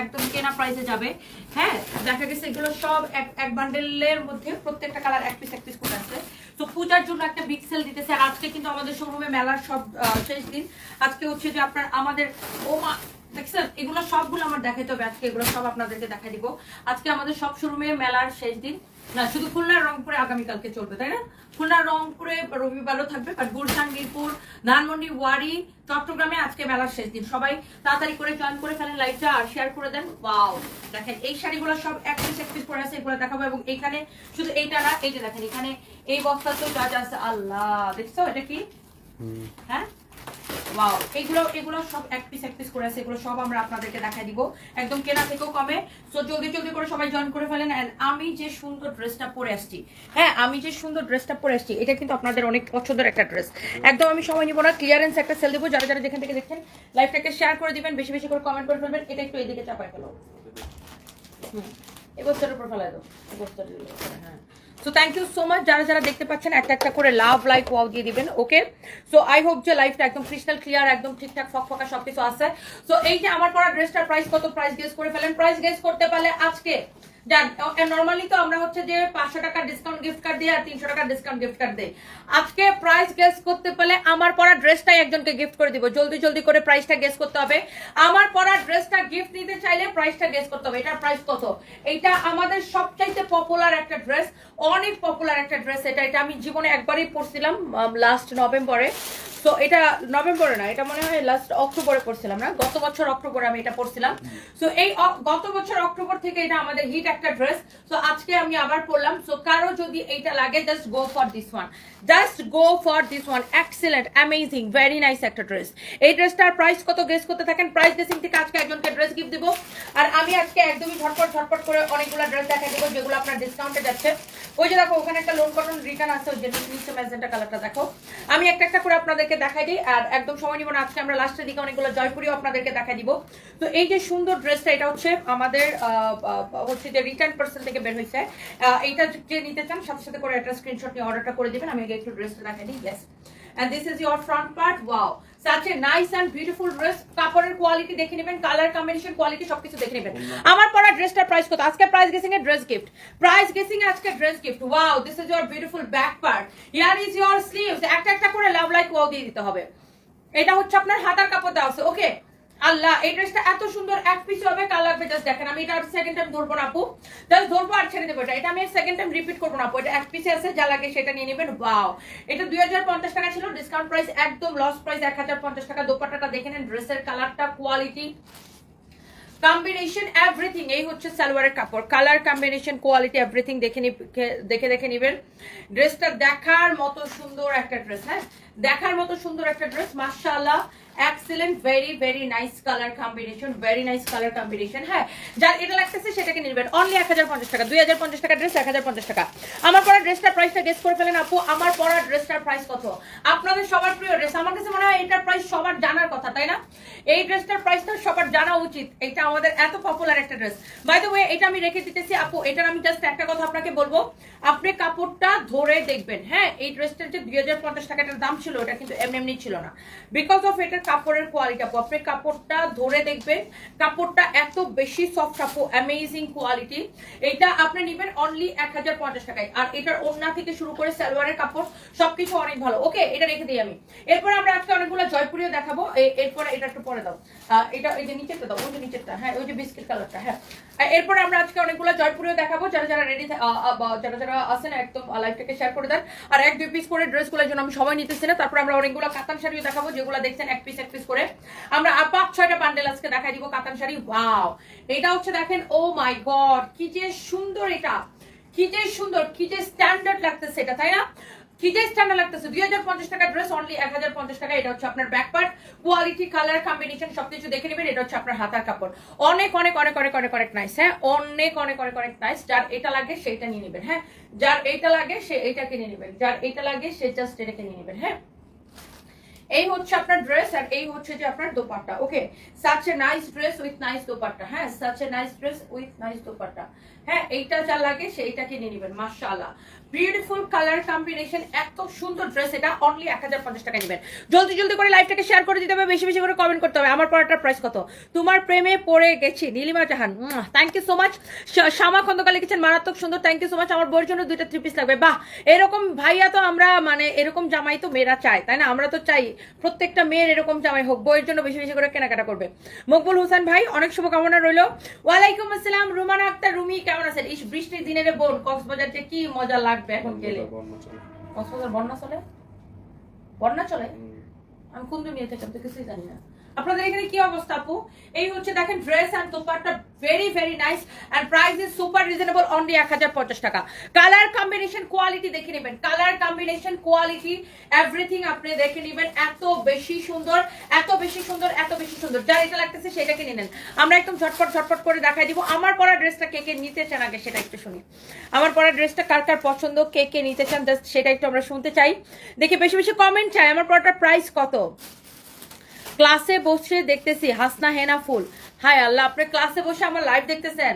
একদম কেনা প্রাইসে যাবে। হ্যাঁ দেখা গেছে এগুলো সব এক বান্ডেলের মধ্যে প্রত্যেকটা কালার এক পিস এক পিস করে আছে তো পূজার জন্য একটা বিগ সেল দিতেছে, আর আজকে কিন্তু আমাদের শোরুমে মেলার সব শেষ দিন। আজকে হচ্ছে যে আপনার আমাদের, ও মা, দেখছেন? এগুলো সবগুলো আমার দেখাইতে হবে। আজকে এগুলো সব আপনাদেরকে দেখাই দিব। আজকে আমাদের সব শোরুমে মেলার শেষ দিন। না শুধু খুলনা রংপুরে আগামীকালকে চলবে তাই না? খুলনা রংপুরে রবিবারও থাকবে বাট গুলশান মিরপুর ধানমন্ডি ওয়ারি চট্টগ্রামে আজকে মেলার শেষ দিন। সবাই তাড়াতাড়ি করে জয়েন করে ফেলেন লাইভটা আর শেয়ার করে দেন। ওয়াও দেখেন এই শাড়িগুলো সব এক পিস এক পিস পরে আছে এগুলো দেখাবো এবং এখানে শুধু এইটা না এইটা দেখেন এখানে এই বস্তাতেও যা যা আছে আল্লাহ! দেখছ এটা কি? হ্যাঁ? ওয়াও এগুলো এগুলো সব এক পিস এক পিস করে আছে, এগুলো সব আমরা আপনাদেরকে দেখাই দিব। একদম কেনা থেকেও কমে। সো জলদি জলদি করে সবাই জয়েন করে ফেলেন। And আমি যে সুন্দর ড্রেসটা পরে আসছি হ্যাঁ আমি যে সুন্দর ড্রেসটা পরে আসছি, এটা কিন্তু আপনাদের অনেক পছন্দের একটা ড্রেস একদম আমি সময় নিব না ক্লিয়ারেন্স একটা সেল দেবো। যারা যারা যেখান থেকে দেখছেন লাইভটাকে শেয়ার করে দিবেন, বেশি বেশি করে কমেন্ট করে ফেলবেন। এটা একটু এদিকে চাপায় ফেলো। হুম এই বস্তার উপর ফেলায় দাও এই হ্যাঁ। So thank you so much যারা যারা দেখতে পাচ্ছেন, একটা একটা করে লাভ লাইক ওয়াও দিয়ে দিবেন ওকে সো আই হোপ যে লাইফটা একদম ক্রিস্টাল ক্লিয়ার একদম ঠিকঠাক ফকফকা সবকিছু আছে। সো এই যে আমার পরা ড্রেসটার প্রাইস কত প্রাইস গেস করে ফেলেন? প্রাইস গেস করতে পারলে আজকে নর্মালি তো আমরা হচ্ছে যে পাঁচশো টাকার ডিসকাউন্ট গিফট কার্ড দিই আর তিনশো টাকার ডিসকাউন্ট গিফট কার্ড দিই। আজকে প্রাইস গেস করতে পারলে আমার পরা ড্রেসটাই একজনকে গিফট করে দিব। জলদি জলদি করে প্রাইসটা গেস করতে হবে। আমার পরা ড্রেসটা গিফট নিতে চাইলে প্রাইসটা গেস করতে হবে। এটার প্রাইস কত? এটা আমাদের সবচাইতে পপুলার একটা ড্রেস অনেক পপুলার একটা ড্রেস এটা। এটা আমি জীবনে একবারই পরছিলাম লাস্ট নভেম্বরে তো এটা নভেম্বরে না, এটা মনে হয় লাস্ট অক্টোবরে পড়ছিলাম না? গত বছর অক্টোবরে আমি এটা পড়ছিলাম তো এই গত বছর অক্টোবর থেকে এটা আমাদের হিট একটা ড্রেস তো আজকে আমি আবার পড়লাম সো কারও যদি এইটা লাগে just go for this one just go for this one excellent amazing very nice একটা ড্রেস এই ড্রেসটার প্রাইস কত গেস করতে থাকেন? প্রাইস গেসিং থেকে আজকে একজনকে ড্রেস গিফট দিব। আর আমি আজকে একদমই ঝটপট ঝটপট করে অনেকগুলো ড্রেস দেখা দেবো, যেগুলো আপনার ডিসকাউন্টে যাচ্ছে। ওই যে দেখো, ওখানে একটা লোন কটন রিটার্ন আছে, ওই যে নিচে ম্যাজেন্টা কালারটা দেখো। আমি একটা একটা করে আপনাদেরকে দেখাই দিই, আর একদম সময় নিব না, আজকে আমরা লাস্টের দিকে অনেকগুলো জয়পুরিও আপনাদেরকে দেখাই দিব। তো এই যে সুন্দর ড্রেসটা এটা হচ্ছে আমাদের হচ্ছে যে রিটার্ন পার্সেল থেকে বের হয়েছে এইটা যে নিতে চান সাথে সাথে করে একটা স্ক্রিনশট নিয়ে অর্ডারটা করে দিবেন আমি আগে একটু ড্রেসটা দেখাই দিই yes and this is your front part wow. Such a nice and beautiful dress কাপড়ের কোয়ালিটি দেখে নেবেন কালার কম্বিনেশন কোয়ালিটি সবকিছু দেখে নেবেন। আমার পরা ড্রেসটার প্রাইস কত? আজকে প্রাইস গেসিং এর ড্রেস গিফট প্রাইস গেসিং আজকে dress gift wow this is your beautiful back part here is your sleeves একটা একটা করে লাভ লাইক ওয়াও দিয়ে দিতে হবে। এটা হচ্ছে আপনার হাতার কাপড় দেওয়া আছে ওকে আল্লাহ, এই ড্রেসটা এত সুন্দর, এক পিস হবে কাল লাগবে দেখেন। আমি এটা সেকেন্ড টাইম ধরবো না, আপু। ধরবো আর ছেড়ে দেবো এটা। এটা আমি সেকেন্ড টাইম রিপিট করব না, আপু। এটা এক পিসে আছে, যা লাগে সেটা নিয়ে নেবেন। এটা দুই হাজার পঞ্চাশ টাকা ছিল ডিসকাউন্ট প্রাইস একদম লস প্রাইস এক হাজার পঞ্চাশ টাকা। দোপাট্টাটা দেখে নেন ড্রেসের কালারটা কোয়ালিটি কম্বিনেশন এভরিথিং এই হচ্ছে সালোয়ারের কাপড়। কালার কম্বিনেশন কোয়ালিটি এভরিথিং দেখে দেখে দেখে নিবেন। ড্রেসটা দেখার মতো সুন্দর একটা ড্রেস হ্যাঁ? দেখার মতো সুন্দর একটা ড্রেস মাশাআল্লাহ। Excellent very very nice colour combination very nice colour combination হ্যাঁ। যার এটা লাগতেছে সেটাকে নিবেন। অনলি এক হাজার পঞ্চাশ টাকা, দুই হাজার পঞ্চাশ টাকা ড্রেস এক হাজার পঞ্চাশ টাকা। আমার পরা ড্রেসটার প্রাইসটা গেস করে ফেলেন আপু, আমার পরা ড্রেসটার প্রাইস কত? আপনাদের সবার প্রিয় ড্রেস আমার কাছে মনে হয় এটার প্রাইস সবার জানার কথা, তাই না? এই ড্রেসটার প্রাইসটা সবার জানা উচিত। এটা আমাদের এত পপুলার একটা ড্রেস বাই দ্য ওয়ে এটা আমি রেখে দিতেছি আপু, এটার আমি জাস্ট একটা কথা আপনাকে বলব। আপনি কাপড়টা ধরে দেখবেন হ্যাঁ? এই ড্রেসটার যে দুই হাজার পঞ্চাশ টাকাটার দাম ছিল, ওটা কিন্তু এমনি এমনি ছিল না। বিকজ অফ এটার কাপড়ের কোয়ালিটি আপু। আপনি কাপড়টা ধরে দেখবেন, কাপড়টা এত বেশি সফট আপু অ্যামেজিং কোয়ালিটি এটা আপনি নেবেন অনলি এক হাজার পঞ্চাশ টাকায়। আর এটার ওড়না থেকে শুরু করে সালোয়ারের কাপড়, সবকিছু অনেক ভালো। ওকে এটা রেখে দিই আমি। এরপর আমরা আজকে অনেকগুলো জয়পুরিও দেখাবো। এরপরে এটা একটু পরে দাও। এটা এই যে নিচেরটা দাও, ওই যে নিচেরটা। হ্যাঁ ওই যে বিস্কিট কালারটা হ্যাঁ। এরপরে আমরা আজকে অনেকগুলো জয়পুরিও দেখাবো। যারা যারা রেডি যারা যারা আছেন, একদম লাইভটাকে শেয়ার করে দেন। আর এক দুই পিস করে ড্রেসগুলোর জন্য আমি সময় নিতেছি না। তারপর আমরা অনেকগুলো কাতান শাড়িও দেখাবো, যেগুলো দেখছেন এক এক পিস করে। আমরা আর পাঁচ ছয়টা বান্ডেল আজকে দেখাই দিব কাতান শাড়ি। ওয়াও এটা হচ্ছে দেখেন ও মাই গড কি যে সুন্দর এটা। কি যে সুন্দর, কি যে স্ট্যান্ডার্ড লাগতেছে এটা, তাই না? কি যে স্ট্যান্ডার্ড লাগতেছে। দুই হাজার পঞ্চাশ টাকা ড্রেস অনলি এক হাজার পঞ্চাশ টাকা। এটা হচ্ছে আপনার ব্যাক কোয়ালিটি কালার কম্বিনেশন সবকিছু দেখে নেবেন। এটা হচ্ছে আপনার হাতার কাপড়। অনেক অনেক অনেক অনেক অনেক অনেক নাইস হ্যাঁ? অনেক অনেক অনেক অনেক নাইস যার এটা লাগে, সেইটা নিয়ে নেবেন হ্যাঁ? যার এইটা লাগে, সে এইটাকে নিয়ে নেবেন। যার এইটা লাগে, সে জাস্ট এটাকে নিয়ে নেবেন হ্যাঁ? এই হচ্ছে আপনার ড্রেস আর এই হচ্ছে যে আপনার dupatta okay such a nice dress with nice dupatta হ্যাঁ? Such a nice dress with nice dupatta হ্যাঁ? এইটা যা লাগে সেইটাকে কিনে নেবেন, মাশাআল্লাহ। বিউটিফুল কালার কম্বিনেশন এত সুন্দর ড্রেস এটা অনলি এক হাজার পঞ্চাশ টাকা নেবেন। জলদি জলদি করে লাইভটাকে শেয়ার করে দিতে হবে, বেশি বেশি করে কমেন্ট করতে হবে। আমার পড়াটার প্রাইস কত? তোমার প্রেমে পড়ে গেছি, Nilima Jahan. Thank you so much Shyama Khandakar লিখেছেন, মারাত্মক সুন্দর থ্যাংক ইউ সো মাচ আমার বইয়ের জন্য দুইটা থ্রি পিস লাগবে। বাহ! এরকম ভাইয়া তো আমরা মানে এরকম জামাই তো মেয়েরা চায়, তাই না? আমরা তো চাই প্রত্যেকটা মেয়ের এরকম জামাই হোক বইয়ের জন্য বেশি বেশি করে কেনাকাটা করবে। মকবুল হোসেন ভাই, অনেক শুভকামনা রইল। ওয়ালাইকুম আসসালাম, রুমানা আক্তার, রুমি, কেমন আছেন? এই বৃষ্টির দিনের বোন, কক্সবাজার যে কি মজা লাগবে এখন গেলে। কক্সবাজার বন্যা চলে? বন্যা চলে? আমি কোন আমি তো কিছুই জানি না। আপনাদের এখানে কি অবস্থা আপু? এই হচ্ছে দেখেন dress R dupatta very very nice and price is super reasonable only এক হাজার পঞ্চাশ টাকা। কালার কম্বিনেশন কোয়ালিটি দেখে নেবেন। কালার কম্বিনেশন কোয়ালিটি এভরিথিং আপনি দেখে নেবেন। এত বেশি সুন্দর, এত বেশি সুন্দর, এত বেশি সুন্দর। যার এটা লাগতেছে সেটা কিনে নেন। আমরা একদম ঝটপট ঝটপট করে দেখাই দিব। আমার পরা ড্রেসটা কে কে নিতে চান আগে সেটা একটু শুনি। আমার পরা ড্রেসটা কার কার পছন্দ, কে কে নিতে চান, জাস্ট সেটা একটু আমরা শুনতে চাই। দেখে, বেশি বেশি কমেন্ট চাই। আমার পরাটার প্রাইস কত? ক্লাসে বসে দেখতেছি, হাসনা হেনা ফুল। হাই আল্লাহ, আপনি ক্লাসে বসে আমার লাইভ দেখতেছেন?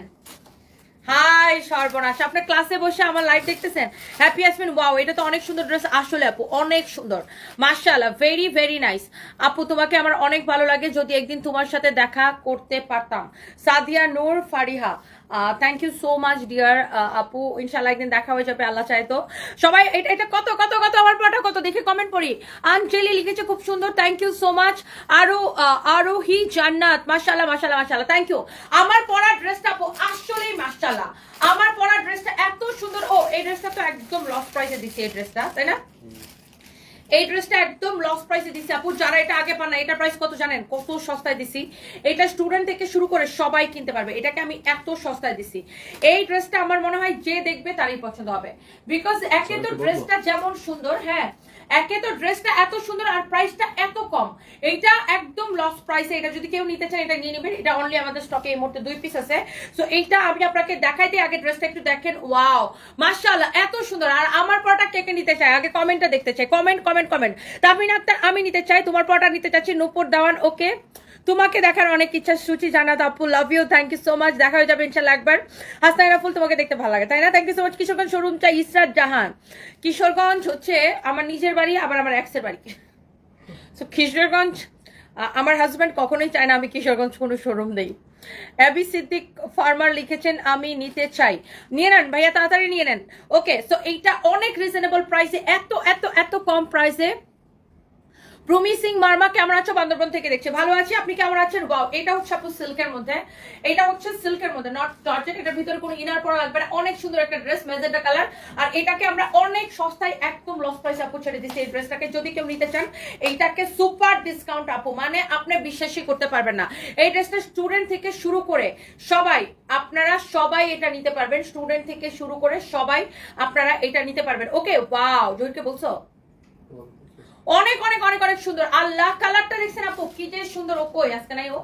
হাই সর্বনাশ, আপনি ক্লাসে বসে আমার লাইভ দেখতেছেন? হ্যাপি আসবেন ওয়াও এটা তো অনেক সুন্দর ড্রেস আসলে আপু, অনেক সুন্দর। মার্শাল্লাহ ভেরি ভেরি নাইস আপু, তোমাকে আমার অনেক ভালো লাগে, যদি একদিন তোমার সাথে দেখা করতে পারতাম। Sadia Noor Fariha thank you so much dear আপু। ইনশাল্লাহ একদিন দেখা হয়ে যাবে, আল্লাহ চাইতো সবাই, এটা এটা কত কত কত, আমার পাঠা কত, দেখে কমেন্ট পড়ি। আনজেলি লিখেছে খুব সুন্দর থ্যাংক ইউ সো মাচ আরও আরোহী জান্নাত মাশাল্লাহ মাশাল্লাহ মাশাল্লাহ থ্যাংক ইউ আমার পরা ড্রেসটা আপু, আসলেই মাশাল্লাহ আমার পরা ড্রেসটা এত সুন্দর। ও, এই ড্রেসটা তো একদম লস প্রাইসে দিচ্ছে, এই ড্রেসটা তাই না? এই ড্রেসটা একদম লস প্রাইসে দিছি আপু। যারা এটা আগে পান না এটা প্রাইস কত জানেন? কত সস্তায় দিছি। এটা স্টুডেন্ট থেকে শুরু করে সবাই কিনতে পারবে। এটাকে আমি এত সস্তায় দিছি। এই ড্রেসটা আমার মনে হয় যে দেখবে তারই পছন্দ হবে। বিকজ একে তো ড্রেসটা যেমন সুন্দর হ্যাঁ একে তো ড্রেসটা এত সুন্দর আর প্রাইসটা এত কম। এইটা একদম লস প্রাইসে এটা যদি কেউ নিতে চান এটা নিয়ে নেবেন। এটা অনলি আমাদের স্টকে এই মুহূর্তে দুই পিস আছে। সো এইটা আমি আপনাকে দেখাই দিই। আগে ড্রেসটা একটু দেখেন। ওয়াও মাশাআল্লাহ, এত সুন্দর। আর আমার পরটা কে কে নিতে চাই আগে কমেন্টটা দেখতে চাই। Comment comment comment Tamin Akter, আমি নিতে চাই। তোমার পরটা নিতে চাচ্ছি নূপুর দাওয়ান ওকে তোমাকে দেখার অনেক ইচ্ছা, সুচি জানাত আপু love you thank you so much দেখা হয়ে যাবে ইনশাল্লাহ একবার। হাসনাই রাফুল, তোমাকে দেখতে ভালো লাগে, তাই না? Thank you so much Kishoreganj showroom চাই ইসরাত জাহান। কিশোরগঞ্জ হচ্ছে আমার নিজের বাড়ি, আবার আমার এক্সের বাড়ি। সো কিশোরগঞ্জ আমার হাজব্যান্ড কখনোই চায় না আমি কিশোরগঞ্জ কোনো শোরুম দেই। অ্যাবি সিদ্দিক ফার্মার লিখেছেন, আমি নিতে চাই। নিয়ে নেন, ভাইয়া, তাড়াতাড়ি নিয়ে নেন। ওকে সো এইটা অনেক রিজনেবল প্রাইসে এত এত এত কম প্রাইসে প্রমি সিং মার্মা কেমন আছো? বান্দরবন থেকে দেখছে। ভালো আছি? আপনি কেমন আছেন? ওয়াও এটা হচ্ছে আপু সিল্কের মধ্যে। এটা হচ্ছে সিল্কের মধ্যে নট জর্জেট এটার ভিতরে কোনো ইনার পরা লাগবে না। অনেক সুন্দর একটা ড্রেস মেজেন্টা কালার আর এটাকে আমরা অনেক সস্তায় একদম লস প্রাইসে আপু ছেড়ে দিচ্ছি এই ড্রেসটাকে যদি কেউ নিতে চান, এইটাকে সুপার ডিসকাউন্ট আপু। মানে আপনি বিশ্বাসই করতে পারবেন না। এই ড্রেসটা স্টুডেন্ট থেকে শুরু করে সবাই, আপনারা সবাই এটা নিতে পারবেন। স্টুডেন্ট থেকে শুরু করে সবাই আপনারা এটা নিতে পারবেন। ওকে ওয়াও জয়কে বলছো? অনেক অনেক অনেক অনেক সুন্দর। আর আল্লাহ কালারটা দেখছেন আপু, কি যে সুন্দর। ও কই? আজকে নাই ও?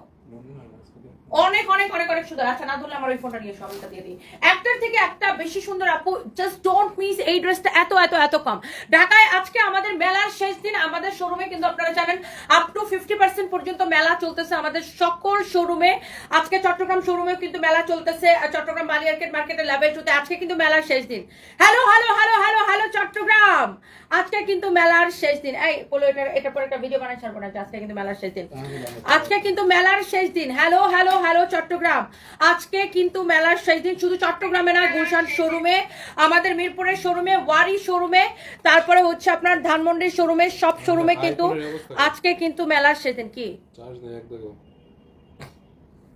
অনেক অনেক অনেক অনেক সুন্দর। আচ্ছা না ধরলে আমার ওই ফোনটা নিয়ে সবটা দিয়ে দিই। একটার থেকে একটা বেশি সুন্দর আপু জাস্ট ডোন্ট মিস এই ড্রেসটা এত এত এত কম। ঢাকায় আজকে আমাদের মেলার শেষ দিন আমাদের শোরুমে কিন্তু আপনারা জানেন আপ টু ফিফটি পার্সেন্ট পর্যন্ত মেলা চলতেছে আমাদের সকল শোরুমে আজকে চট্টগ্রাম শোরুমেও কিন্তু মেলা চলতেছে চট্টগ্রাম বালিয়ার্কেট মার্কেটের লেভেল টুতে আজকে কিন্তু মেলার শেষ দিন। Hello hello hello hello hello Chittagong! আজকে কিন্তু মেলার শেষ দিন। এই বলো এটা এটা পরে একটা ভিডিও বানাই ছাড়বো না আজকে কিন্তু মেলার শেষ দিন। আজকে কিন্তু মেলার শেষ দিন। Hello hello hello Chittagong. আজকে কিন্তু মেলার শেষ দিন শুধু চট্টগ্রামে না গুলশান শোরুমে আমাদের মিরপুরের শোরুমে ওয়ারি শোরুমে তারপরে হচ্ছে আপনার ধানমন্ডির শোরুমে সব শোরুমে কিন্তু আজকে কিন্তু মেলার শেষ দিন। কি?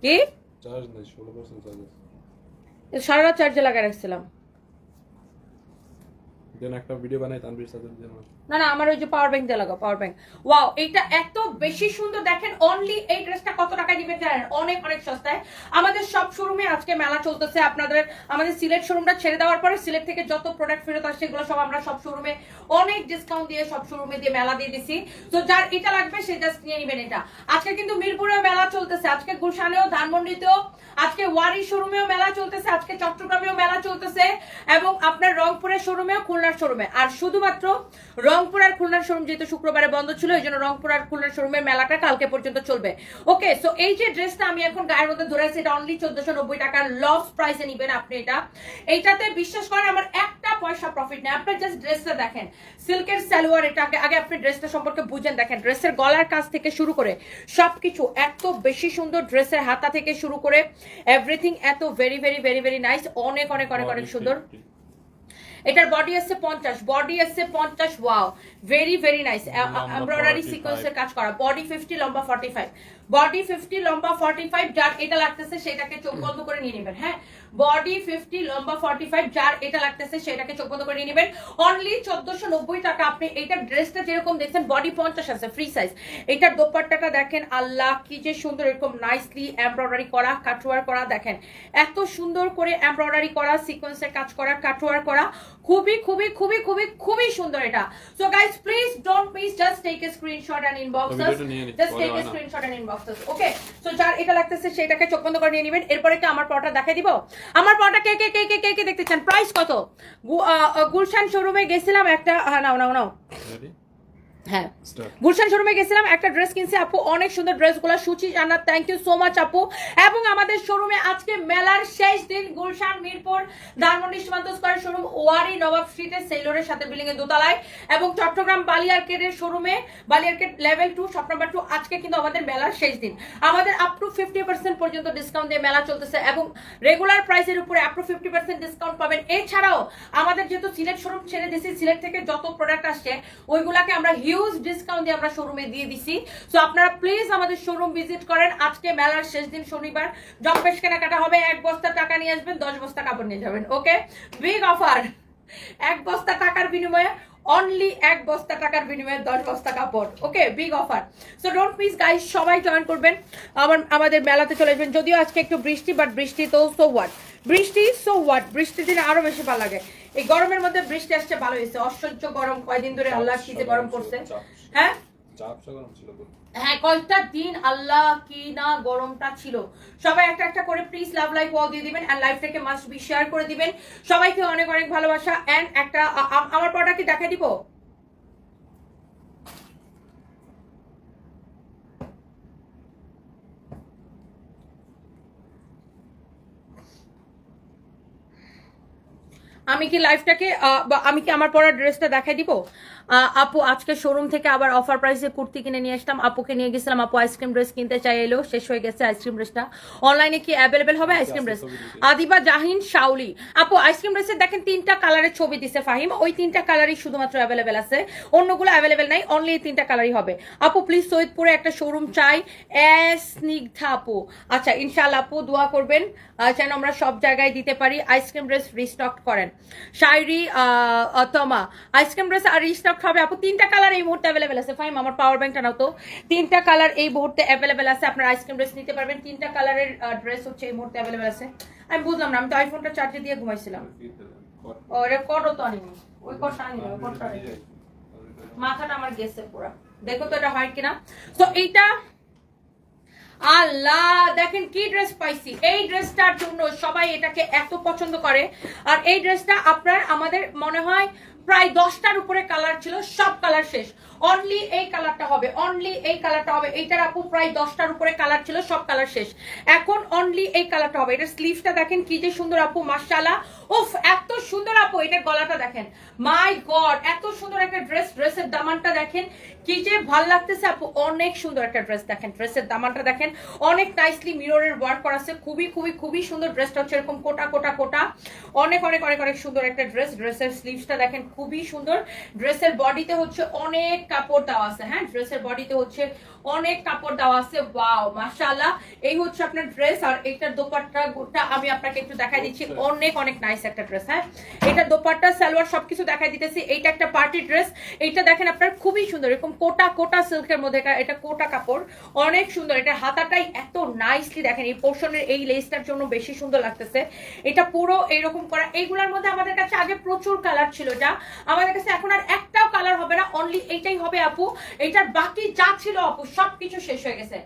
কি? সারা রাত চার্জে লাগা রাখছিলাম। দেন একটা ভিডিও বানাই তানভীর সাথে দেন। না না, আমার ওই যে পাওয়ার ব্যাংক দিয়ে লাগাও পাওয়ার ব্যাংক ওয়াও এইটা এত বেশি সুন্দর। দেখেন অনলি এই ড্রেসটা কত টাকায় দিবেন জানেন? অনেক অনেক সস্তায়। আমাদের সব শোরুমে আজকে মেলা চলতেছে আপনাদের। আমাদের সিলেট শোরুমটা ছেড়ে দেওয়ার পরে সিলেট থেকে যত প্রোডাক্ট ফেরত আসছে এগুলো সব আমরা সব শোরুমে অনেক ডিসকাউন্ট দিয়ে সব শোরুমে দিয়ে মেলা দিয়ে দিছি। তো যার এটা লাগবে, সে জাস্ট নিয়ে নেবেন এটা। আজকে কিন্তু মিরপুরেও মেলা চলতেছে। আজকে গুলশানেও, ধানমন্ডিতেও, আজকে ওয়ারি শোরুমেও মেলা চলতেছে। আজকে চট্টগ্রামেও মেলা চলতেছে। এবং আপনার রংপুরের শোরুমেও খুলনার শোরুমে আর শুধুমাত্র রংপুর আর খুলনার শোরুম যেহেতু শুক্রবারে বন্ধ ছিল এই জন্য রংপুর আর খুলনার শোরুমের মেলাটা কালকে পর্যন্ত চলবে। ওকে সো এই যে ড্রেসটা আমি এখন গায়ের মধ্যে ধরে আছি এটা অনলি চোদ্দশো নব্বই টাকার লস প্রাইসে নিবেন আপনি এটা। এইটাতে বিশ্বাস করেন আমার একটা পয়সা প্রফিট নেই। আপনার জাস্ট ড্রেসটা দেখেন। সিল্কের সালোয়ার এটা আগে আগে আপনি ড্রেসটা সম্পর্কে বুঝেন দেখেন। ড্রেসের গলার কাজ থেকে শুরু করে সবকিছু এত বেশি সুন্দর ড্রেসের হাতা থেকে শুরু করে এভরিথিং এত very very very very nice অনেক অনেক অনেক অনেক সুন্দর। এটার বডি আসছে পঞ্চাশ বডি আসছে পঞ্চাশ wow very very nice embroidery 45 সিকোয়েন্সের কাজ করা। বডি ফিফটি লম্বা ফর্টি ফাইভ বডি ফিফটি লম্বা ফর্টি ফাইভ যার এটা লাগতেছে সেটাকে চোখ বন্ধ করে নিয়ে নেবেন হ্যাঁ? বডি ফিফটি লম্বা ফর্টি ফাইভ যার এটা লাগতেছে সেটাকে চোখ বন্ধ করে নিয়ে নেবেন। অনলি চোদ্দশো নব্বই টাকা আপনি এইটার ড্রেসটা যেরকম দেখছেন বডি পঞ্চাশ আছে ফ্রি সাইজ এটার দোপাট্টাটা দেখেন আল্লাহ কি যে সুন্দর এরকম নাইসলি এমব্রয়ডারি করা কাটওয়ার করা দেখেন। এত সুন্দর করে এমব্রয়ডারি করা সিকোয়েন্সের কাজ করা কাটওয়ার করা। খুবই খুবই খুবই খুবই খুবই সুন্দর এটা। So guys please don't miss just take a screenshot and inbox নিচ্ছি, just take a screenshot and inbox us okay so যার এটা লাগতেছে সেটাকে চোখ বন্ধ করে নিয়ে নেবেন। এরপরে কি আমার পরটা দেখাই দিব। আমার পরটা কে কে কে কে কে কে দেখতে চান? প্রাইস কত? গুলশান শোরুমে গেছিলাম একটা হ্যাঁ নাও নাও নাও। হ্যাঁ। গুলশান শোরুমে গেছিলাম একটা ড্রেস কিনছি আপু অনেক সুন্দর ড্রেসগুলো সুচি জান্নাত থ্যাংক ইউ সো মাচ আপু। এবং আমাদের শোরুমে আজকে মেলার শেষ দিন গুলশান মিরপুর ধানমন্ডি সীমান্ত স্কোয়ার শোরুম ওয়ারি নবাব স্ট্রিটের সেলরের সাথে বিল্ডিং এর দোতলায়। এবং চট্টগ্রাম বালিয়ারকেটের শোরুমে Bali Arcade level two shop number two আজকে কিন্তু আমাদের মেলার শেষ দিন। আমাদের আপ টু ফিফটি পার্সেন্ট পর্যন্ত ডিসকাউন্ট দিয়ে মেলা চলতেছে এবং রেগুলার প্রাইসের উপরে up to fifty percent discount পাবেন। এছাড়াও আমাদের যেহেতু সিলেট শোরুম ছেড়ে দিছি সিলেট থেকে যত প্রোডাক্ট আসছে ওইগুলাকে আমরা হিউজ ডিসকাউন্ট দিয়ে আমরা শোরুমে দিয়ে দিছি। সো আপনারা প্লিজ আমাদের শোরুম ভিজিট করেন। আজকে মেলার শেষ দিন শনিবার। জম্পেশ কেনাকাটা হবে, এক বস্তা টাকা নিয়ে আসবেন, দশ বস্তা কাপড় নিয়ে যাবেন ওকে বিগ অফার এক বস্তা টাকার বিনিময়ে অনলি এক বস্তা টাকার বিনিময়ে দশ বস্তা কাপড় okay big offer so don't miss guys সবাই জয়েন করবেন। আমার, আমাদের মেলাতে চলে আসবেন। যদিও আজকে একটু বৃষ্টি বাট বৃষ্টি তো সো হোয়াট বৃষ্টি সো হোয়াট বৃষ্টির দিনে আরও বেশি ভালো লাগে। এই গরমের মধ্যে বৃষ্টি আসছে ভালো হয়েছে। অসহ্য গরম কয়দিন ধরে আল্লাহ শীতে যে গরম পড়ছে হ্যাঁ? হ্যাঁ কয়েকটা দিন আল্লাহ কি না গরমটা ছিল। সবাই একটা একটা করে প্লিজ লাভ লাইফ ওয়াল দিয়ে দিবেন এন্ড লাইফটাকে মাস্ট বি শেয়ার করে দিবেন। সবাইকে অনেক অনেক ভালোবাসা এন্ড একটা আমার পরটা কি দেখা দিব? আমি কি লাইফটাকে আমি কি আমার পরা ড্রেসটা দেখাই দিব? আপু আজকে শোরুম থেকে আবার অফার প্রাইসে কুর্তি কিনে নিয়ে আসলাম। আপুকে নিয়ে গেছিলাম। আপু আইসক্রিম ড্রেস কিনতে চাই এলো শেষ হয়ে গেছে আইসক্রিম ড্রেসটা অনলাইনে কি অ্যাভেলেবেল হবে আইসক্রিম ড্রেস আদিবা জাহিন শাওলি। আপু আইসক্রিম ড্রেসের দেখেন তিনটা কালারের ছবি দিছে ফাহিম। ওই তিনটা কালারই শুধুমাত্র অ্যাভেলেবেল আছে। অন্যগুলো অ্যাভেলেবেল নাই অনলি এই তিনটা কালারই হবে। আপু প্লিজ সৈয়দপুরে একটা শোরুম চাই। এস স্নিগ্ধা আপু। আচ্ছা ইনশাআল্লাহ আপু দোয়া করবেন যেন আমরা সব জায়গায় দিতে পারি। আইসক্রিম ড্রেস রিস্টক করেন। শায়রি তমা আইসক্রিম ড্রেস আর রিস্টক হবে আপু, তিনটা কালার এই মুহূর্তে অ্যাভেলেবেল আছে। ফাইম আমার পাওয়ার ব্যাংকটা নাও তো। তিনটা কালার এই মুহূর্তে অ্যাভেলেবেল আছে। আপনার আইসক্রিম ড্রেস নিতে পারবেন। তিনটা কালারের ড্রেস হচ্ছে এই মুহূর্তে অ্যাভেলেবেল আছে। আমি বুঝলাম না, আমি তো আইফোনটা চার্জে দিয়ে ঘুমাইছিলাম। ও কটও তো আনিনি। ওই কটটা আনিনি, ওই রেখে মাথাটা আমার গেছে পুরো। দেখো তো এটা হয় কিনা। তো এইটা, আল্লাহ, দেখেন কি ড্রেস পাইছি। এই ড্রেসটার জন্য সবাই এটাকে এত পছন্দ করে। আর এই ড্রেসটা আপনার, আমাদের মনে হয় প্রায় দশটার উপরে কালার ছিল, সব কালার শেষ। অনলি এই কালারটা হবে অনলি এই কালারটা হবে, এইটার আপু প্রায় দশটার উপরে কালার ছিল, সব কালার শেষ। এখন অনলি এই কালারটা হবে। এটা স্লিভটা দেখেন কি যে সুন্দর আপু, মাশাআল্লাহ। উফ এত সুন্দর আপু এটার গলাটা দেখেন। মাই গড এত সুন্দর একটা ড্রেস ড্রেসের দামানটা দেখেন। কি যে ভালো লাগতেছে আপু অনেক সুন্দর একটা ড্রেস দেখেন ড্রেসের দামানটা দেখেন। অনেক নাইসলি মিররের ওয়ার্ক করা আছে খুবই খুবই খুবই সুন্দর ড্রেসটা হচ্ছে এরকম কোটা কোটা কোটা। অনেক অনেক অনেক অনেক সুন্দর একটা ড্রেস ড্রেসের স্লিভসটা দেখেন খুবই সুন্দর। ড্রেসের বডিতে হচ্ছে অনেক কাপড় দেওয়া আছে হ্যাঁ? ড্রেসের বডিতে হচ্ছে অনেক কাপড় দেওয়া আছে ওয়াও মাশাআল্লাহ। এই হচ্ছে আপনার ড্রেস আর এইটার দোপাট্টা গোটা আমি আপনাকে একটু দেখাই দিচ্ছি অনেক অনেক নাইস একটা ড্রেস হ্যাঁ? এটা দোপাট্টা, সালোয়ার সবকিছু দেখাই দিতেছি। এইটা একটা পার্টি ড্রেস এইটা দেখেন আপনার, খুবই সুন্দর। এরকম কোটা কোটা সিল্কের মধ্যে এটা- এটা কোটা কাপড়। অনেক সুন্দর। এটা হাতাটাই এত নাইসলি দেখেন। এই পোর্শনের এই লেসটার জন্য বেশি সুন্দর লাগতেছে। এটা পুরো এইরকম করা। এইগুলার মধ্যে আমাদের কাছে আগে প্রচুর কালার ছিল যা আমাদের কাছে এখন আর একটাও কালার অনলি এইটাই হবে আপু। এইটার বাকি যা ছিল আপু, সবকিছু শেষ হয়ে গেছে।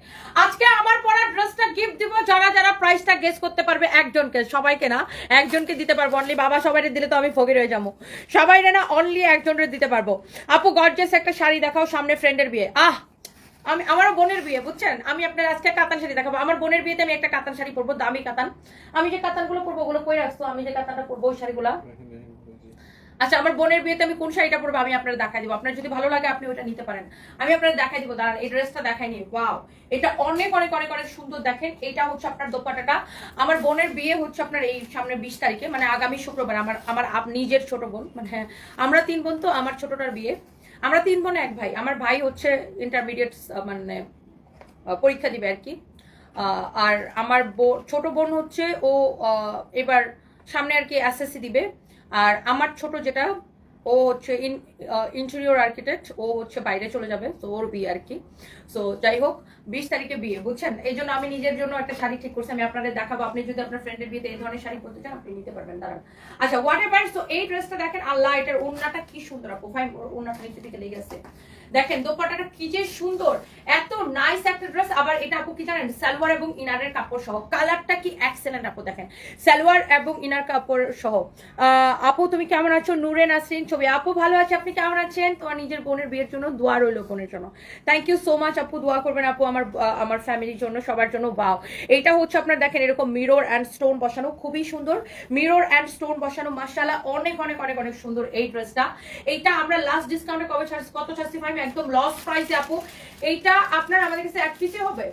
আজকে আমার পরা ড্রেসটা গিফট দিব, যারা যারা প্রাইসটা গেস করতে পারবে, একজনকে, সবাইকে না, একজনকে দিতে পারব। অনলি বাবা সবাই দিলে তো আমি ফকির হয়ে যাব। সবাই না অনলি একজনের দিতে পারব। আপু গর্জেস একটা শাড়ি দেখাও সামনে ফ্রেন্ডের বিয়ে। আহ! আমি, আমারও বোনের বিয়ে, বুঝছেন? আমি আপনার আজকে কাতান শাড়ি দেখাবো। আমার বোনের বিয়েতে আমি একটা কাতান শাড়ি পরবো, দামি কাতান। আমি যে কাতানগুলো পরবো, ওগুলো কই রাখছো? আমি যে কাতানটা পরবো, ওই শাড়িগুলো। আচ্ছা আমার বোনের বিয়েতে আমি কোন শাড়িটা পরবো আমি আপনার দেখাই দিব। আপনার যদি ভালো লাগে, আপনি ওটা নিতে পারেন। আমি আপনার দেখাই দিব, দাঁড়ান, এই ড্রেসটা দেখাইনি ওয়াও। এটা অনেক অনেক অনেক অনেক সুন্দর দেখেন। এটা হচ্ছে আপনার দোপাটাটা আমার বোনের বিয়ে হচ্ছে আপনার এই সামনে বিশ তারিখে মানে আগামী শুক্রবার। আমার আমার নিজের ছোট বোন মানে আমরা তিন বোন তো, আমার ছোটটার বিয়ে। আমরা তিন বোন এক ভাই। আমার ভাই হচ্ছে ইন্টারমিডিয়েট মানে পরীক্ষা দিবে আর কি। আর আমার ছোট বোন হচ্ছে ও এবার সামনে আর কি এসএসসি দিবে। আর আমার ছোট যেটা, ও হচ্ছে ইন ইন্টেরিয়র আর্কিটেক্ট ও হচ্ছে বাইরে চলে যাবে, তো ওর বিয়ে আর কি। সো যাই হোক, বিশ তারিখে বিয়ে, বুঝছেন? এই জন্য আমি নিজের জন্য একটা শাড়ি ঠিক করছি, আমি আপনাদের দেখাবো। আপনি যদি আপনার ফ্রেন্ডের বিয়েতে এই ধরনের শাড়ি পরতে চান, আপনি নিতে পারবেন, দাঁড়ান। আচ্ছা হোয়াট এভার সো এই ড্রেসটা দেখেন, আল্লাহ, এটার ওনাটা কি সুন্দর আপু ভাই ওনাটা নিচে দিকে লেগে আছে। দেখেন দোপাটাটা কি যে সুন্দর। এত নাইস একটা ড্রেস আবার এটা আপু কি জানেন, সালোয়ার এবং ইনারের কাপড় সহ। কালারটা কি এক্সেলেন্ট আপু, দেখেন। সালোয়ার এবং ইনার কাপড় সহ। আপু, তুমি কেমন আছো? নূরে নাসরিন ছবি। আপু, ভালো আছে। আপনি কেমন আছেন? তোমার নিজের বোনের বিয়ের জন্য দোয়া রইল বোনের জন্য। থ্যাংক ইউ সো মাচ আপু। দোয়া করবেন আপু আমার আমার ফ্যামিলির জন্য, সবার জন্য। বাও এটা হচ্ছে আপনার, দেখেন, এরকম মিরর অ্যান্ড স্টোন বসানো। খুবই সুন্দর। মিরর অ্যান্ড স্টোন বসানো। মাসালা অনেক অনেক অনেক অনেক সুন্দর এই ড্রেসটা এইটা আমরা লাস্ট ডিসকাউন্টে কবে ছাড়ছি কত ছাড়ছি ভাই একদম লস প্রাইসে আপু এইটা আপনার আমাদের কাছে এক পিসে হবে।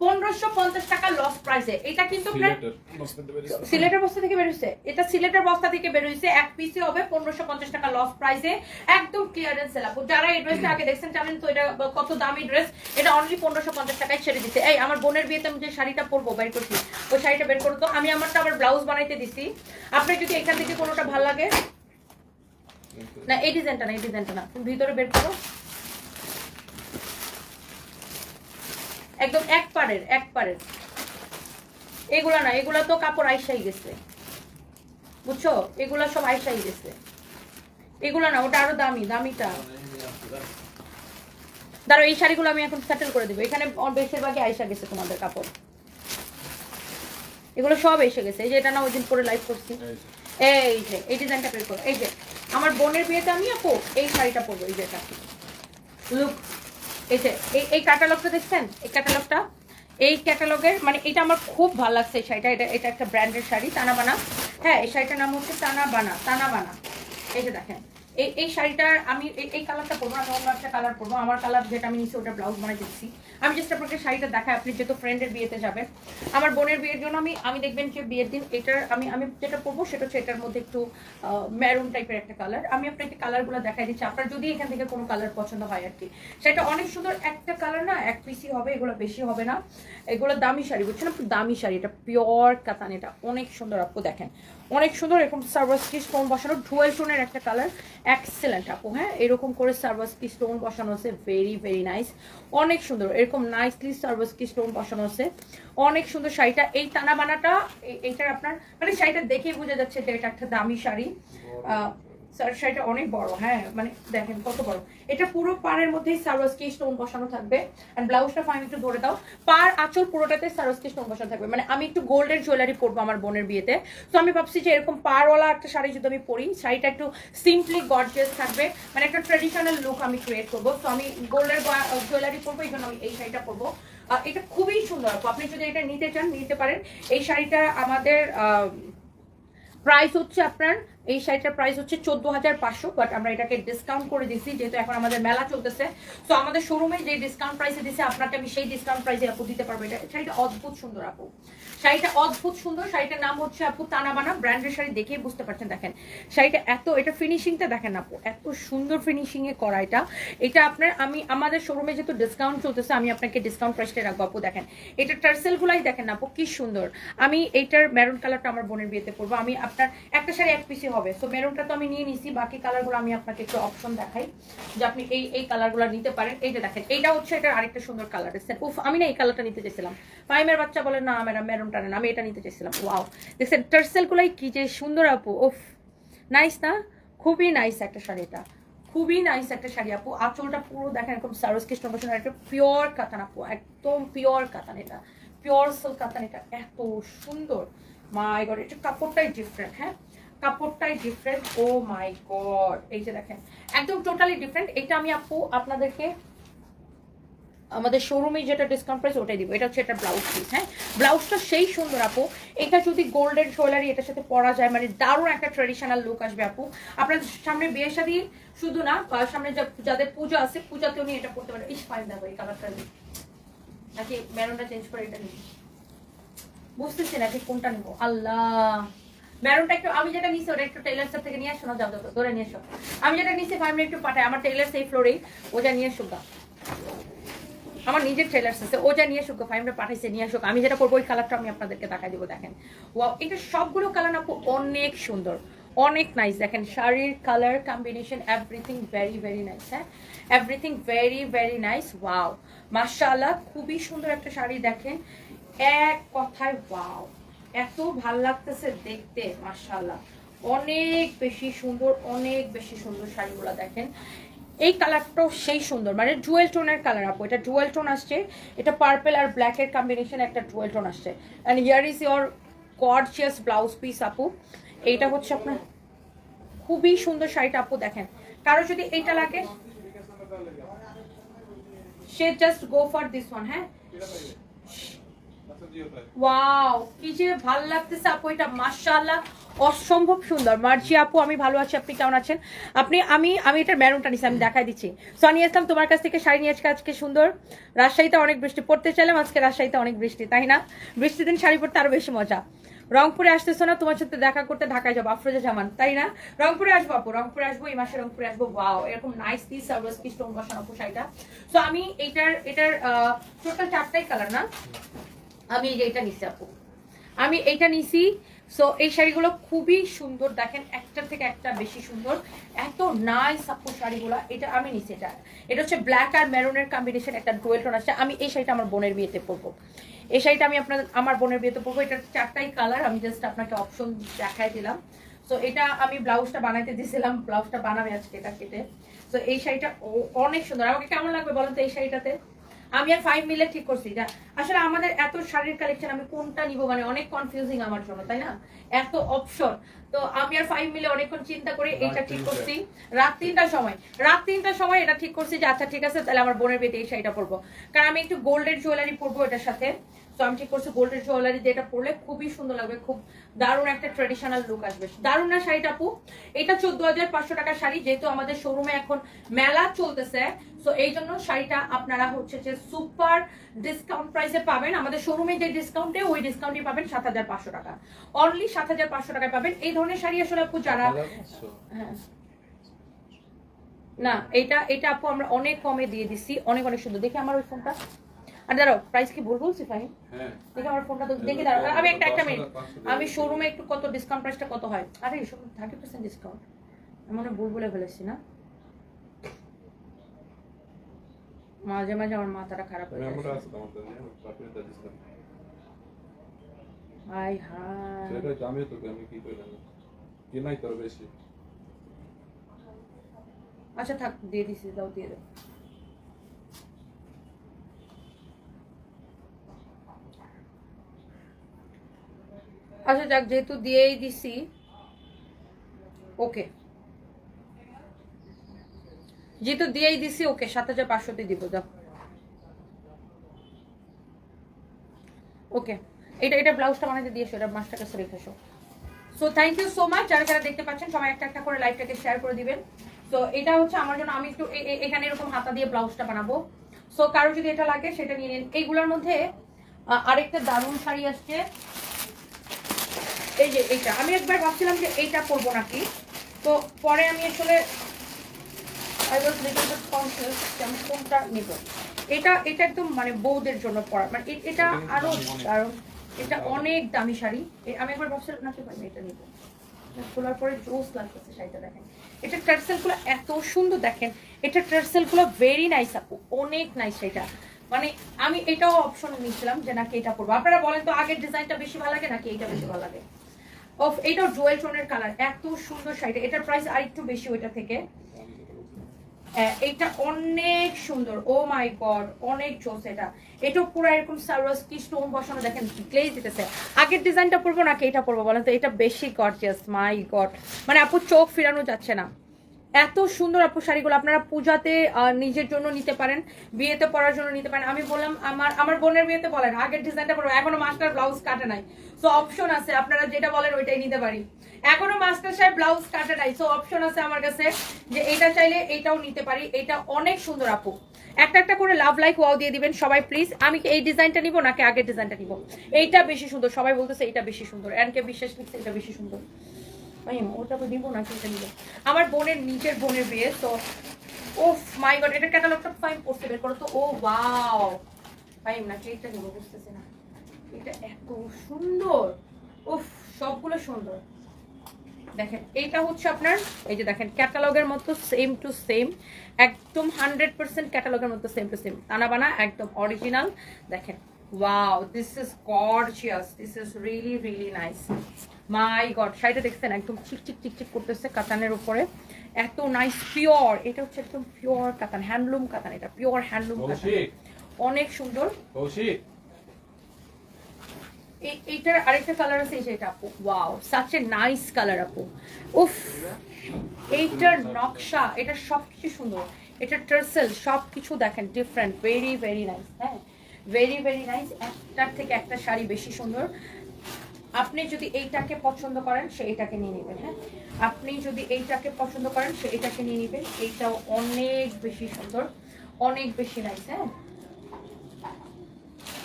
পনেরোশো পঞ্চাশ টাকা লস প্রাইসে এটা কিন্তু সিলেটের, বস্তাতে পেরেছি। সিলেটের বস্তা থেকে বেরোইছে এটা সিলেটের বস্তা থেকে বেরোইছে এক পিসে হবে পনেরোশো পঞ্চাশ টাকা লস প্রাইসে একদম ক্লিয়ারেন্স সেল যারা এই ড্রেসটা আগে দেখছেন জানেন তো এটা কত দামি ড্রেস এটা অনলি পনেরোশো পঞ্চাশ টাকায় ছেড়ে দিচ্ছে। এই আমার বোনের বিয়েতে আমি যে শাড়িটা পরবো বের করছি। ওই শাড়িটা বের করতো আমি আমারটা আবার ব্লাউজ বানাইতে দিছি আপনার যদি এখান থেকে কোনোটা ভালো লাগে না এই ডিজাইনটা না এই ডিজাইনটা না। ভিতরে বের করো। একদম এক পারের এক পারের এগুলা না এগুলা তো কাপড় আইসাই গেছে। বুঝছ? এগুলা সব আইসাই গেছে। এগুলা না ওটা আরও দামি দামিটা। দাঁড়ো এই শাড়িগুলো আমি এখন সেটেল করে দেবো। এখানে বেশিরভাগই আইসা গেছে তোমাদের কাপড়। এগুলো সব এসে গেছে। এই যে এটা না ওই দিন পরে লাইভ করছি। এই যে, এই যে এই ডিজাইনটা বের করো। এই যে আমার বোনের বিয়েতে আমি আপু এই শাড়িটা পরবো এই যে এটা। লুক এই এই ক্যাটালগটা দেখছেন? এই ক্যাটালগটা এই ক্যাটালগের মানে এটা আমার খুব ভালো লাগছে এই শাড়িটা। এটা এটা একটা ব্র্যান্ডের শাড়ি টানা বানা হ্যাঁ এই শাড়িটার নাম হচ্ছে টানা বানা টানা বানা এই যে দেখেন। এই এই শাড়িটার আমি, এই কালারটা পরবো, আমি অন্য একটা কালার পরবো। আমার কালার যেটা আমি নিচে ওটা ব্লাউজ বানাই দিচ্ছি। আমি জাস্ট আপনাকে শাড়িটা দেখাই, আপনি যেহেতু ফ্রেন্ডের বিয়েতে যাবেন। আমার বোনের বিয়ের জন্য আমি আমি দেখবেন যে বিয়ের দিন এটার, আমি আমি যেটা পরবো সেটা হচ্ছে এটার মধ্যে একটু ম্যারুন টাইপের একটা কালার আমি আপনাকে কালারগুলো দেখাই দিচ্ছি। আপনার যদি এখান থেকে কোনো কালার পছন্দ হয় আর কি। সেটা অনেক সুন্দর একটা কালার না, এক পিসি হবে, এগুলো বেশি হবে না। এগুলো দামি শাড়ি, বুঝছেন? আপু দামি শাড়ি, এটা পিওর কাতান এটা অনেক সুন্দর, আপু দেখেন। অনেক সুন্দর, এরকম সার্ভাসকি স্টোন বসানো? ডুয়েল টোনের একটা কালার এক্সেলেন্ট আপু হ্যাঁ? এরকম করে সার্ভাসকি স্টোন বসানো আছে? ভেরি ভেরি নাইস অনেক সুন্দর, এরকম নাইসলি সার্ভাসকি স্টোন বসানো আছে? অনেক সুন্দর শাড়িটা। এই টানা বানাটা এইটার আপনার মানে শাড়িটা দেখেই বোঝা যাচ্ছে যে এটা একটা দামি শাড়ি। শাড়িটা অনেক বড় হ্যাঁ মানে দেখেন কত বড়। এটা পুরো পাড়ের মধ্যেই সারোসকি স্টোন বসানো থাকবে। আর ব্লাউজটা ফাইন একটু ধরে দাও। পার আঁচল পুরোটাতে সারোসকি স্টোন বসানো থাকবে। মানে আমি একটু গোল্ডের জুয়েলারি পরবো আমার বোনের বিয়েতে। তো আমি ভাবছি যে এরকম পারওয়ালা একটা শাড়ি যদি আমি পরি শাড়িটা একটু সিম্পলি গর্জিয়াস থাকবে। মানে একটা ট্রেডিশনাল লুক আমি ক্রিয়েট করব। তো আমি গোল্ডের জুয়েলারি পরবো এই জন্য আমি এই শাড়িটা পরবো। এটা খুবই সুন্দর আপনি যদি এটা নিতে চান নিতে পারেন। এই শাড়িটা আমাদের আহ, প্রাইস হচ্ছে আপনার, এই শাড়িটার প্রাইস হচ্ছে চোদ্দ হাজার পাঁচশো বাট আমরা এটাকে ডিসকাউন্ট করে দিচ্ছি যেহেতু এখন আমাদের মেলা চলতেছে। তো আমাদের শোরুমে যে ডিসকাউন্ট প্রাইসে দিচ্ছে আপনাকে আমি সেই ডিসকাউন্ট প্রাইসে আপু দিতে পারব। এটা, শাড়িটা অদ্ভুত সুন্দর আপু। শাড়িটা অদ্ভুত সুন্দর। শাড়িটার নাম হচ্ছে আপু তানাবানা। ব্র্যান্ডের শাড়ি দেখেই বুঝতে পারছেন, দেখেন। শাড়িটা এত, এটা ফিনিশিংটা দেখেন আপু, এত সুন্দর ফিনিশিং এ করা এটা। এটা আপনার, আমি, আমাদের শোরুমে যেহেতু ডিসকাউন্ট চলতেছে, আমি আপনাকে ডিসকাউন্ট প্রাইসটা রাখব আপু, দেখেন। এটা টার্সেল গুলাই দেখেন আপু, কি সুন্দর। আমি এইটার মেরুন কালারটা আমার বোনের বিয়েতে পরবো। আমি আপনার, একটা শাড়ি এক পিসি হবে। সো মেরুনটা তো আমি নিয়ে নিছি, বাকি কালারগুলো আমি আপনাকে একটু অপশন দেখাই, যে আপনি এই এই কালারগুলো নিতে পারেন। এই যে দেখেন, এইটা হচ্ছে এটার আরেকটা সুন্দর কালার দেখছেন উফ, আমি না এই কালারটা নিতে চাইছিলাম। ফাইমের বাচ্চা বলে, না ম্যাডাম মেরুনটা নেন আমি এটা নিতে চাইছিলাম ওয়াও। দেখছেন টার্সেল গুলাই কি যে সুন্দর আপু, উফ। নাইস না? খুবই নাইস একটা শাড়ি এটা। খুবই নাইস একটা শাড়ি আপু। আঁচলটা পুরো দেখেন এরকম সারস কৃষ্ণ বসে একটা পিওর কাতান আপু, একদম পিওর কাতান এটা। পিওর সিল্ক কাতান এটা, এত সুন্দর। মাই গড এটা কাপড়টাই ডিফারেন্ট হ্যাঁ? কাপড়টাই ডিফারেন্ট ও মাই গড এই যে দেখেন, একদম টোটালি ডিফারেন্ট এটা আমি আপু, আপনাদেরকে আমাদের শোরুমে যেটা ডিসকাউন্ট প্রাইস ওটাই দিব। এটা হচ্ছে এটা ব্লাউজ পিস হ্যাঁ? ব্লাউজটা সেই সুন্দর আপু। এটা যদি গোল্ডেন জুয়েলারি এটার সাথে পরা যায় মানে দারুণ একটা ট্রেডিশনাল লুক আসবে আপু। আপনাদের সামনে বিয়ে শাদী শুধু না সামনে যাদের পূজা আছে পূজাতে উনি এটা পড়তে পারে ইস ফাইন দেখো এই কালারটা নাকি মেরুনটা চেঞ্জ করে এটা নিই বুঝতেছি না ঠিক কোনটা নিবো। আল্লাহ! মেরুনটা একটু আমি যেটা নিছি, ওটা একটু টেইলার থেকে নিয়ে আসো না যাও ধরে নিয়ে এসো। আমি যেটা নিছি ফাইভ একটু পাঠাই। আমার টেইলার সেই ফ্লোরেই ওটা নিয়ে এসো। আমার নিজের ট্রেলার্স আছে। ও যা নিয়ে আসুক ফাইভটা পাঠাইছে, নিয়ে আসুক, আমি যেটা করব, ওই কালারটা আমি আপনাদেরকে দেখাই দিব, দেখেন। ওয়াও এটা সবগুলো কালার আপু, অনেক সুন্দর, অনেক নাইস দেখেন, শাড়ির colour combination everything very very nice হ্যাঁ? Everything very very nice wow মাশাআল্লাহ, খুবই সুন্দর একটা শাড়ি, দেখেন। এক কথায় ওয়াও এত ভালো লাগতেছে দেখতে, মাশাআল্লাহ। অনেক বেশি সুন্দর, অনেক বেশি সুন্দর শাড়িগুলো, দেখেন। এই কালারটাও সেই সুন্দর। মানে জুয়েল টোনের কালার আপু। এটা জুয়েল টোন আসছে, এটা পার্পেল আর ব্ল্যাক এর কম্বিনেশন একটা জুয়েল টোন আসছে। And here is your gorgeous blouse piece আপু। এইটা হচ্ছে আপনার খুবই সুন্দর শাড়িটা, আপু, দেখেন। কারও যদি এইটা লাগে, সে just go for this one হ্যাঁ? ওয়াও কি যে ভালো লাগতেছে আপু, এটা মাশাআল্লাহ, অসম্ভব সুন্দর। মার্জি আপু, আমি ভালো আছি, আপনি কেমন আছেন? আপনি, আমি আমি এটার ম্যারুনটা নিছি, আমি দেখাই দিচ্ছি। সনি ইসলাম, তোমার কাছ থেকে শাড়ি নিয়ে আজকে আজকে সুন্দর। রাজশাহীতে অনেক বৃষ্টি, পড়তে চাইলাম, আজকে রাজশাহীতে অনেক বৃষ্টি, তাই না? বৃষ্টির দিন শাড়ি পরতে আরও বেশি মজা। রংপুরে আসতেছো না, তোমার সাথে দেখা করতে ঢাকায় যাব, আফরোজা জামান, তাই না? রংপুরে আসব আপু, রংপুরে আসব, এই মাসে রংপুরে আসব ওয়াও এরকম nice piece service piece stone বসানো, আপু, শাড়িটা। তো আমি এটার এটার টোটাল চারটাই কালার না? আমি এই যে এটা নিছি আপু। আমি এইটা নিছি সো এই শাড়িগুলো খুবই সুন্দর। দেখেন, একটা থেকে একটা বেশি সুন্দর। এত নাইস আপু শাড়িগুলো, এটা আমি নিছি এটা। এটা হচ্ছে ব্ল্যাক আর মেরুনের কম্বিনেশন একটা ডুয়েল টোন আছে আমি এই শাড়িটা আমার বোনের বিয়েতে পরবো। এই শাড়িটা আমি আপনার, আমার বোনের বিয়েতে পরবো। এটার চারটাই কালার আমি জাস্ট আপনাকে অপশন দেখাই দিলাম। সো এটা আমি ব্লাউজটা বানাইতে দিয়েছিলাম ব্লাউজটা বানাবে আজকে এটা কেটে। তো এই শাড়িটা অনেক সুন্দর। আমাকে কেমন লাগবে বলেন তো এই শাড়িটাতে? আমি আর ফাইভ মিলে ঠিক করছি যা আসলে আমাদের এত শাড়ির কালেকশন আমি কোনটা নিবো? মানে অনেক কনফিউজিং আমার জন্য তাই না? এত অপশন তো আমি আর ফাইভ মিলে অনেকক্ষণ চিন্তা করে এটা ঠিক করছি। রাত তিনটার সময়। রাত তিনটার সময় এটা ঠিক করছি যে আচ্ছা ঠিক আছে তাহলে আমার বোনের বেতে এই শাড়িটা পরবো। কারণ আমি একটু গোল্ডের জুয়েলারি পরবো এটার সাথে। তো আমি ঠিক করছি গোল্ডের জুয়েলারি দিয়ে এটা পরলে খুবই সুন্দর লাগবে খুব দারুণ একটা ট্রেডিশনাল লুক আসবে। দারুণ না শাড়িটা আপু? এটা চোদ্দ হাজার পাঁচশো টাকার শাড়ি যেহেতু আমাদের শোরুমে এখন মেলা চলতেছে তো এই জন্য শাড়িটা আপনারা হচ্ছে যে সুপার ডিসকাউন্ট প্রাইসে পাবেন। আমাদের শোরুমে যে ডিসকাউন্টে ওই ডিসকাউন্টে পাবেন সাত হাজার পাঁচশো টাকা। অনলি সাত হাজার পাঁচশো টাকায় পাবেন। এই ধরনের শাড়ি আসলে আপু যারা হ্যাঁ। না এটা এটা আপু আমরা অনেক কমে দিয়ে দিছি অনেক অনেক সুন্দর। দেখি আমার ওই ফোনটা আর দাঁড়াও প্রাইস কি ভুল বলছি ফাহিম? হ্যাঁ। দেখি আমার ফোনটা তো দেখি দাঁড়াও আমি একটা একটা মিনিট আমি শোরুমে একটু কত ডিসকাউন্ট প্রাইসটা কত হয়? আরে থার্টি পার্সেন্ট ডিসকাউন্ট মনে ভুল বলে ফেলেছি না? মাঝে মাঝে আমার মাথাটা খারাপ হয়ে যায় পাঠিয়ে হাই সেটাই তো আমি কি করলাম কি নাই তোর বেশি। আচ্ছা থাক দিয়ে দিছি দাও দিয়ে দাও। আচ্ছা যাক, যেহেতু দিয়েই দিছি। ওকে। যেহেতু দিয়েই দিছি, ওকে, সাত হাজার পাঁচশোতে দিব দাও ওকে, এটা এটা ব্লাউজটা বানাতে দিয়েছ এটা মাসটার কাছে রেখে এসো। So thank you so much যারা যারা দেখতে পাচ্ছেন, সবাই একটা একটা করে লাইভটাকে শেয়ার করে দিবেন। তো এটা হচ্ছে আমার জন্য, আমি একটু এখানে এরকম হাতা দিয়ে ব্লাউজটা বানাবো। সো কারও যদি এটা লাগে, সেটা নিয়ে নিন। এইগুলোর মধ্যে আরেকটা দারুণ শাড়ি আসছে। এই যে এইটা আমি একবার ভাবছিলাম যে এইটা করব নাকি। তো পরে আমি আসলে I was little bit confuse আমি কোনটা নিব। এটা এটা একদম মানে বউদের জন্য পরা মানে এটা আরও দারুণ এটা অনেক দামি শাড়ি। আমি একবার ভাবছিলাম এটা নিব। খোলার পরে জোস লাগতেছে শাড়িটা দেখেন। এটা এত সুন্দর দেখেন। এটা ভেরি নাইস আপু অনেক নাইস এটা। মানে আমি এটাও অপশন নিয়েছিলাম যে নাকি এটা করব। আপনারা বলেন তো আগের ডিজাইনটা বেশি ভালো লাগে নাকি এটা বেশি ভালো লাগে? অফ এটাও জুয়েল টোনের কালার এত সুন্দর শাড়িটা। এটার প্রাইস আর একটু বেশি ওইটা থেকে। এইটা অনেক সুন্দর। ও মাই গড অনেক জোস এটা। এটা পুরো এরকম সারস কি স্টোন বসানো, দেখেন গ্লেজ দিতেছে। আগের ডিজাইনটা পরবো নাকি এটা পরবো বলেন তো? এটা বেশি গর্জিয়াস মাই গড মানে আপু চোখ ফিরানো যাচ্ছে না। এত সুন্দর আপু শাড়িগুলো আপনারা পূজাতে নিজের জন্য নিতে পারেন, বিয়েতে পরার জন্য নিতে পারেন। আমি বললাম, আমার আমার বোনের বিয়েতে বলেন, আগের ডিজাইনটা পরবো, এখনও মাস্টার ব্লাউজ কাটে নাই। সো অপশন আছে, আপনারা যেটা বলেন ওইটাই নিতে পারি। এখনও মাস্টার সাহেব ব্লাউজ কাটে নাই সো অপশন আছে আমার কাছে যে এটা চাইলে এটাও নিতে পারি, এটা অনেক সুন্দর আপু। একটা একটা করে লাভ লাইক ওয়াও দিয়ে দিবেন সবাই প্লিজ আমি কি এই ডিজাইনটা নিব নাকি আগের ডিজাইনটা নিব? এইটা বেশি সুন্দর, সবাই বলতেছে এটা বেশি সুন্দর। এনকে বিশ্বাস লিখছে, এটা বেশি সুন্দর। ওটা তো নিবো না সেটা নিবো? আমার বোনের নিজের বোনের বিয়ে তো ওফ মাই গড এটা ক্যাটালগটা ফাইন করতে বের করো তো। ও ওয়াও ভাই না কেকটা নিবো বুঝতেছি না। এটা এত সুন্দর। উফ, সবগুলো সুন্দর। দেখেন, এইটা হচ্ছে আপনার, এই যে দেখেন ক্যাটালগের মতো সেম টু সেম একদম হান্ড্রেড পার্সেন্ট ক্যাটালগের মতো সেম টু সেম তানা বানা একদম অরিজিনাল দেখেন wow this is gorgeous this is really really nice my god শাড়িটা দেখছেন? একদম চিকচিক চিকচিক করতেছে কাতানের উপরে। এত নাইস পিওর এটা হচ্ছে একদম পিওর কাতান হ্যান্ডলুম কাতান এটা পিওর হ্যান্ডলুম কাতান। অনেক সুন্দর। এইটার আরেকটা কালার আছে এই আপু। Wow such a nice colour আপু। উফ এইটার নকশা এটা সবকিছু সুন্দর। এটা টার্সেল সবকিছু দেখেন ডিফারেন্ট ভেরি ভেরি নাইস হ্যাঁ? ভেরি ভেরি নাইস একটার থেকে একটা শাড়ি বেশি সুন্দর। আপনি যদি এইটাকে পছন্দ করেন, সে এটাকে নিয়ে নেবেন হ্যাঁ? আপনি যদি এইটাকে পছন্দ করেন, সে এটাকে নিয়ে নেবেন। এইটাও অনেক বেশি সুন্দর, অনেক বেশি নাইস হ্যাঁ?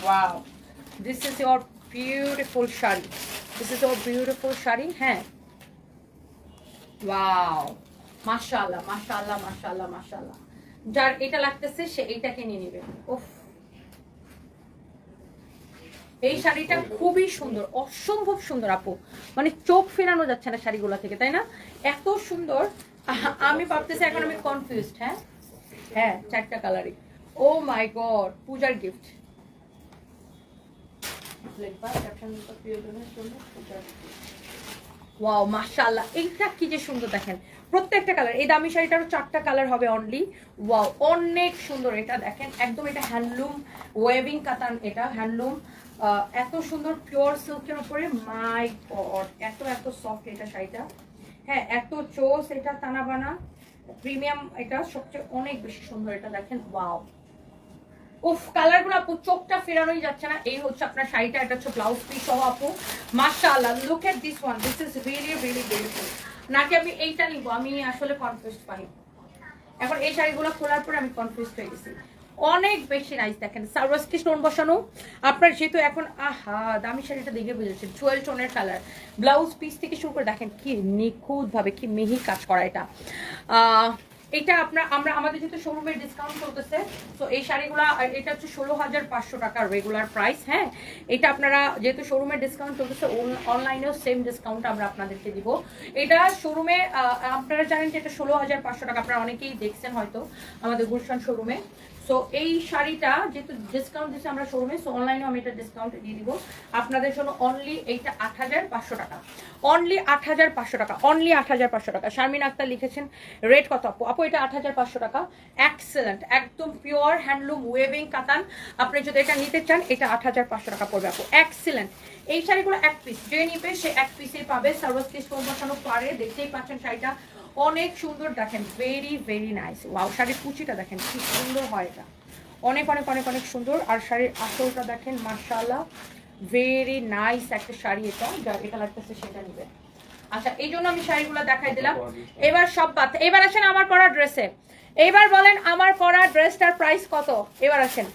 Wow. This is your beautiful shari. This is your beautiful shari. হ্যাঁ? ওয়াও মাশাআল্লাহ মাশাআল্লাহ মাশাআল্লাহ মাশাআল্লাহ। যার এটা লাগতেছে, সে এইটাকে নিয়ে নেবে। উফ! এই শাড়িটা খুবই সুন্দর, অসম্ভব সুন্দর আপু। মানে চোখ ফেরানো যাচ্ছে না শাড়িগুলো থেকে, তাই না? এত সুন্দর। আমি ভাবতেছি এখন আমি কনফিউজড হ্যাঁ? হ্যাঁ চারটা কালারই ও মাই গড পূজার গিফট ওয়াও মাশাআল্লাহ এইটা কি যে সুন্দর দেখেন। প্রত্যেকটা কালার এই দামি শাড়িটারও চারটা কালার হবে অনলি ওয়াও অনেক সুন্দর। এটা দেখেন, একদম এটা হ্যান্ডলুম ওয়েভিং কাতান এটা হ্যান্ডলুম এত সুন্দর পিওর সিল্কের উপরে মাই গড এত এত সফট এটা শাড়িটা। হ্যাঁ এত চোস এটা টানা বানা প্রিমিয়াম এটা সবচেয়ে অনেক বেশি সুন্দর এটা দেখেন। ওয়াও উফ কালারগুলো আপু, চোখটা ফেরানোই যাচ্ছে না। এই হচ্ছে আপনার শাড়িটা, এটা হচ্ছে ব্লাউজ পিস সহ আপু। মাশাআল্লাহ look at this one this is really really beautiful নাকি আমি এইটা নিব? আমি আসলে কনফিউজ পাই। এখন এই শাড়িগুলো খোলার পরে আমি কনফিউজ হয়ে গেছি। অনেক বেশি নাইস দেখেন। সার্ভাসকি স্টোন বসানো। আপনার যেহেতু এখন, আহা, দামি শাড়িটা দেখে বুঝেছেন। জুয়েল টোনের কালার ব্লাউজ পিস থেকে শুরু করে দেখেন, কি নিখুঁত ভাবে কি মিহি কাজ করা এটা। এটা আপনার, আমরা, আমাদের যেহেতু শোরুমের ডিসকাউন্ট চলতেছে তো এই শাড়িগুলো, এটা হচ্ছে ষোলো হাজার পাঁচশো টাকার রেগুলার প্রাইস হ্যাঁ? এটা আপনারা যেহেতু শোরুমের ডিসকাউন্ট চলতেছে অনলাইনেও সেম ডিসকাউন্ট আমরা আপনাদেরকে দিব। এটা শোরুমে আপনারা জানেন যে এটা ষোলো হাজার পাঁচশো টাকা, আপনারা অনেকেই দেখছেন হয়তো আমাদের গুলশান শোরুমে সো এই শাড়িটা যেহেতু ডিসকাউন্ট দিচ্ছে আমরা শোরুমে সো অনলাইনেও আমি এটা ডিসকাউন্ট দিয়ে দিব। আপনাদের জন্য অনলি এইটা আট হাজার পাঁচশো টাকা। অনলি আট হাজার পাঁচশো টাকা অনলি আট হাজার পাঁচশো টাকা। শারমিন আক্তার লিখেছেন রেট কত আপু আপু এটা আট হাজার পাঁচশো টাকা। এক্সেলেন্ট একদম পিওর হ্যান্ডলুম ওয়েভিং কাতান আপনি যদি এটা নিতে চান, এটা আট হাজার পাঁচশো টাকা পড়বে আপু। এক্সেলেন্ট এই শাড়িগুলো এক পিস যে নিবে, সে এক পিসে পাবে। সার্ভাস বসানো পারে দেখতেই পাচ্ছেন শাড়িটা। অনেক সুন্দর, দেখেন ভেরি ভেরি নাইস ওয়াও শাড়ির কুচিটা দেখেন, কি সুন্দর হয় এটা। অনেক অনেক অনেক অনেক সুন্দর। আর শাড়ির আসলটা দেখেন মার্শাল্লাহ ভেরি নাইস একটা শাড়ি এটা। যা এটা লাগতেছে সেটা নিবে। আচ্ছা এই জন্য আমি শাড়িগুলো দেখাই দিলাম। এবার সব বাদ এবার আসেন আমার পরা ড্রেসে এবার বলেন আমার পরা ড্রেসটার প্রাইস কত? এবার আসেন।